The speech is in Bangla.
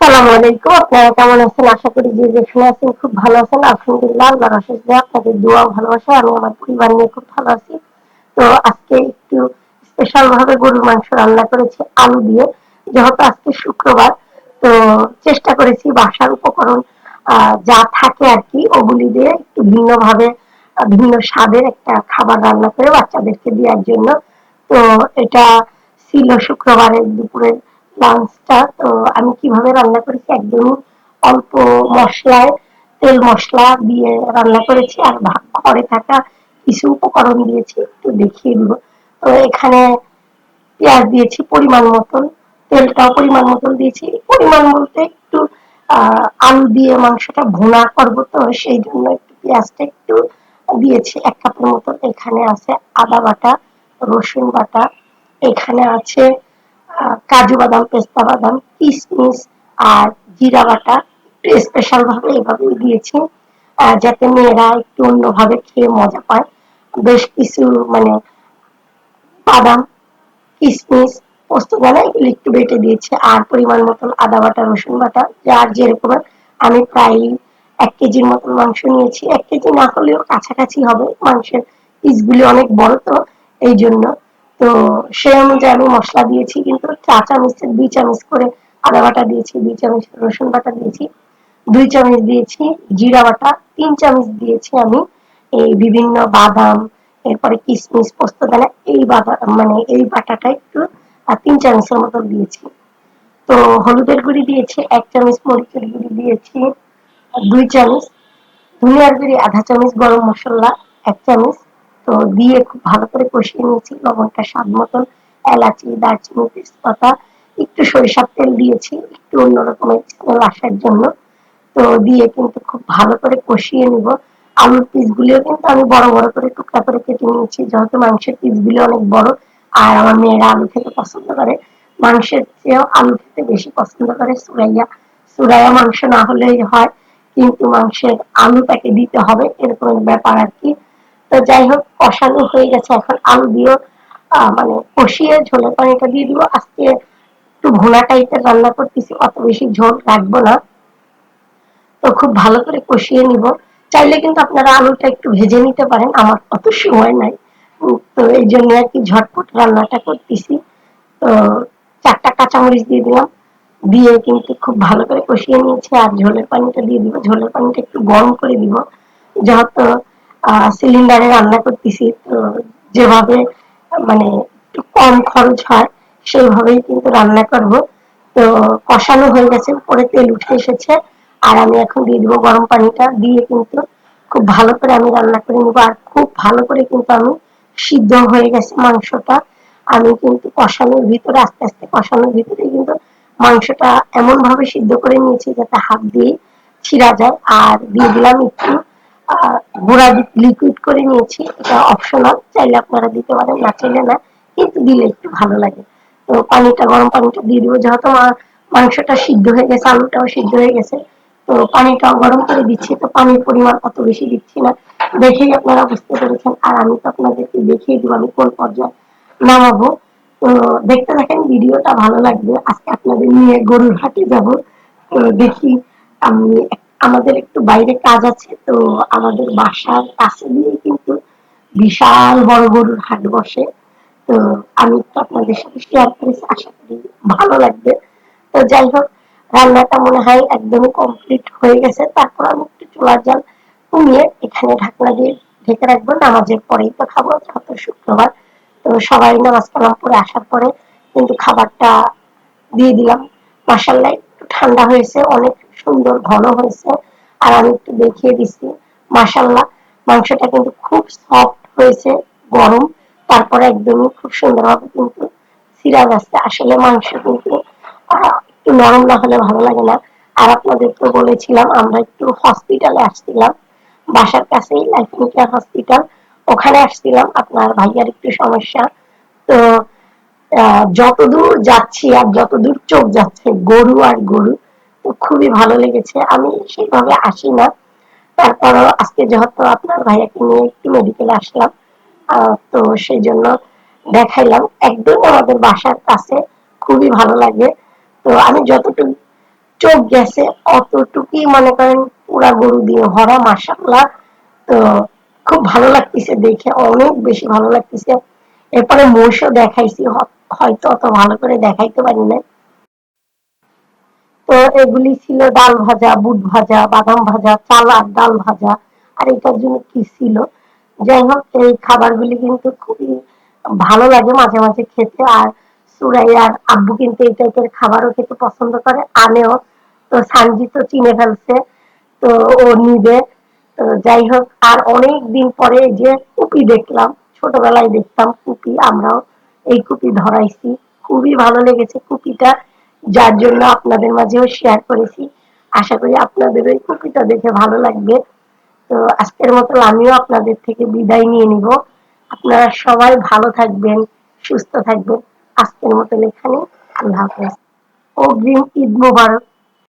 আসসালামু আলাইকুম। আপনারা কেমন আছেন? আশা করি যে যেখানে আছেন খুব ভালো আছেন। আলহামদুলিল্লাহ, আল্লাহর অশেষ দয়া, আপনাদের দোয়া ভালোবাসা আমি আমার পরিবার নিয়ে খুব ভালো আছি। তো আজকে একটু স্পেশাল ভাবে গরুর মাংস রান্না করেছি, আলু দিয়ে। যেহেতু আজকে শুক্রবার, তো চেষ্টা করেছি বাসার উপকরণ যা থাকে আর কি, ওগুলি দিয়ে একটু ভিন্ন ভাবে ভিন্ন স্বাদের একটা খাবার রান্না করে বাচ্চাদেরকে দেওয়ার জন্য। তো এটা ছিল শুক্রবারের দুপুরের লাঞ্চটা তো আমি কীভাবে রান্না করেছি? একদমই অল্প মশলায়, তেল মশলা দিয়ে রান্না করেছি আর ঘরে থাকা কিছু উপকরণ দিয়েছি, একটু দেখিয়ে দিব। তো এখানে পেঁয়াজ দিয়েছি পরিমাণ মতন, তেলটাও পরিমাণ মতন দিয়েছি। পরিমাণ বলতে একটু আলু দিয়ে মাংসটা ভুনা করব, তো সেই জন্য একটু পেঁয়াজটা একটু দিয়েছি এক কাপের মতন। এখানে আছে আদা বাটা, রসুন বাটা, এখানে আছে কাজু বাদাম, পেস্তা বাদাম কিশমিশ আর জিরা বাটা একটু স্পেশাল ভাবে এভাবেই দিয়েছি যাতে মেয়েরা একটু অন্যভাবে খেয়ে মজা পায়। বেশ কিছু মানে বাদাম কিশমিশ পোস্তদানা এগুলো একটু বেটে দিয়েছি। আর পরিমাণ মতন আদা বাটা, রসুন বাটা, যার যেরকম আমি প্রায় এক কেজির মতন মাংস নিয়েছি। এক কেজি না হলেও কাছাকাছি হবে মাংসের পিসগুলি অনেক বড় তো এই জন্য তো সেই অনুযায়ী আমি মশলা দিয়েছি কিন্তু চা চামচের দুই চামচ করে আদা বাটা দিয়েছি দুই চামচ রসুন বাটা দিয়েছি দুই চামচ দিয়েছি জিরা বাটা তিন চামচ দিয়েছি আমি এই বিভিন্ন বাদাম এরপরে কিশমিশ পোস্তদানা এই বাদাম মানে এই বাটাটা একটু আহ, তিন চামচের মতো দিয়েছি। তো হলুদের গুঁড়ি দিয়েছি এক চামচ মরিচের গুঁড়ি দিয়েছি দুই চামচ ধনিয়ার গুঁড়ি আধা চামচ গরম মশলা এক চামচ দিয়ে খুব ভালো করে কষিয়ে নিয়েছি, লবণটা স্বাদ মতন, এলাচি, দারচিনি, তেজপাতা, একটু সরিষার তেল দিয়েছি, একটু অন্যরকমের স্মেল আসার জন্য। তো দিয়ে কিন্তু খুব ভালো করে কষিয়ে নিব। আলুর পিসগুলিও কিন্তু আমি বড় বড় করে টুকরা করে কেটে নিয়েছি, যেহেতু মাংসের পিসগুলি অনেক বড়, আর আমার মেয়েরা আলু খেতে পছন্দ করে। মাংসের চেয়েও আলু খেতে বেশি পছন্দ করে সুরাইয়া। সুরাইয়া মাংস না হলেই হয়, কিন্তু মাংসের আলুটাকে দিতে হবে, এরকম ব্যাপার আর কি। তো যাই হোক, কষানো হয়ে গেছে। এখন আলু দিয়েও মানে কষিয়ে ঝোলের পানিটা দিয়ে দিব। আজকে একটু ভুনা টাইপের রান্না করতেছি, অত বেশি ঝোল রাখব না। তো খুব ভালো করে কষিয়ে নিব। চাইলে কিন্তু আপনারা আলুটা একটু ভেজে নিতে পারেন, আমার অত সময় নাই। তো এই জন্য আর কি ঝটপট রান্নাটা করতেছি। তো চারটা কাঁচামরিচ দিয়ে দিলাম। দিয়ে কিন্তু খুব ভালো করে কষিয়ে নিয়েছি, আর ঝোলের পানিটা দিয়ে দিব। ঝোলের পানিটা একটু গরম করে দিব। যেহেতু সিলিন্ডারে রান্না করতেছি। তো যেভাবে মানে একটু কম খরচ হয়, সেইভাবেই কিন্তু রান্না করব। তো কষানো হয়ে গেছে পরে তেল উঠে এসেছে। আর আমি এখন দিয়ে দিব গরম পানিটা, দিয়ে কিন্তু খুব ভালো করে আমি রান্না করে নিব। আর খুব ভালো করে কিন্তু আমি সিদ্ধ হয়ে গেছে মাংসটা। আমি কিন্তু কষানোর ভিতরে, আস্তে আস্তে কষানোর ভিতরে কিন্তু মাংসটা এমন ভাবে সিদ্ধ করে নিয়েছি যাতে হাত দিয়ে ছিঁড়া যায়। আর দিয়ে দিলাম একটু গুঁড়া লিকুইড করে নিয়েছি। এটা অপশনাল চাইলে আপনারা দিতে পারেন, না চাইলে না, কিন্তু দিলে একটু ভালো লাগে। তো পানিটা, গরম পানিটা দিয়ে দিব, যেহেতু মাংসটা সিদ্ধ হয়ে গেছে, আলুটাও সিদ্ধ হয়ে গেছে। তো পানিটাও গরম করে দিচ্ছি, তো পানির পরিমাণ অত বেশি দিচ্ছি না। দেখেই আপনারা বুঝতে পেরেছেন, আর আমি তো আপনাদেরকে দেখিয়ে দিব আমি কোন পর্যায়ে নামাবো। তো দেখতে থাকেন, ভিডিওটা ভালো লাগবে। আজকে আপনাদের নিয়ে গরুর হাটে যাব। তো দেখি আমি আমাদের একটু বাইরে কাজ আছে, তো আমাদের বাসার কাছে দিয়ে কিন্তু বিশাল বড় গরুর হাট বসে। তো আমি তো আপনাদের সাথে শেয়ার করেছি আশা করি ভালো লাগবে। তো যাই হোক, রান্নাটা মনে হয় একদমই কমপ্লিট হয়ে গেছে। তারপর আমি একটু চুলার জাল কমিয়ে এখানে ঢাকনা দিয়ে ঢেকে রাখব। নামাজের পরেই তো খাব যত শুক্রবার। তো সবাই নামাজ কালাম পরে আসার পরে কিন্তু খাবারটা দিয়ে দিলাম। মাসাল্লাহ একটু ঠান্ডা হয়েছে, অনেক সুন্দর ঘন হয়েছে। আর আমি একটু দেখিয়ে দিচ্ছি। মাসাল্লাহ মাংসটা কিন্তু খুব সফট হয়েছে, গরম। তারপরে একদমই খুব সুন্দরভাবে কিন্তু সিরা যাচ্ছে আসলে মাংস কিন্তু একটু নরম না হলে ভালো লাগে না। আর আপনাদের তো বলেছিলাম, আমরা একটু হসপিটালে আসছিলাম। বাসার কাছেই লাইফ কেয়ার হসপিটাল ওখানে আসছিলাম। আপনার ভাইয়ার একটু সমস্যা। তো যতদূর যাচ্ছি আর যতদূর চোখ যাচ্ছে, গরু আর গরু খুবই ভালো লেগেছে। আমি সেইভাবে আসি না। তারপরও আজকে যেহেতু আপনার ভাইয়াকে নিয়ে একটু মেডিকেলে আসলাম তো সেই জন্য দেখাইলাম। একদম আমাদের বাসার কাছে খুবই ভালো লাগে। তো আমি যতটুকু চোখ গেছে, অতটুকুই মনে করেন পুরা গরু দিয়ে ভরা মাসাল্লাহ তো খুব ভালো লাগতেছে দেখে, অনেক বেশি ভালো লাগতেছে। এরপরে মহিষও দেখাইছি হয়তো অত ভালো করে দেখাইতে পারি না তো এগুলি ছিল ডাল ভাজা, বুট ভাজা, বাদাম ভাজা চালার ডাল ভাজা। আর এটার জন্য কি ছিল? যাই হোক, এই খাবারগুলি কিন্তু খুবই ভালো লাগে মাঝে মাঝে খেতে। আর সুরাই আর আব্বু কিন্তু এই টাইপের খাবারও খেতে পছন্দ করে। আনেও। তো সানজি তো চিনে ফেলছে, তো ও নিবে। তো যাই হোক, আর অনেক দিন পরে যে কুপি দেখলাম, ছোটবেলায় দেখতাম কুপি, আমরাও এই কুপি ধরাইছি। খুবই ভালো লেগেছে কুপিটা। যার জন্য আপনাদের মাঝেও শেয়ার করেছি। আশা করি আপনাদের ওই কবিতা দেখে ভালো লাগবে। তো আজকের মতো আমিও আপনাদের থেকে বিদায় নিয়ে নিব। আপনারা সবাই ভালো থাকবেন, সুস্থ থাকবেন। আজকের মতো এখানে আল্লাহ হাফেজ। অগ্রিম ঈদ মোবারক।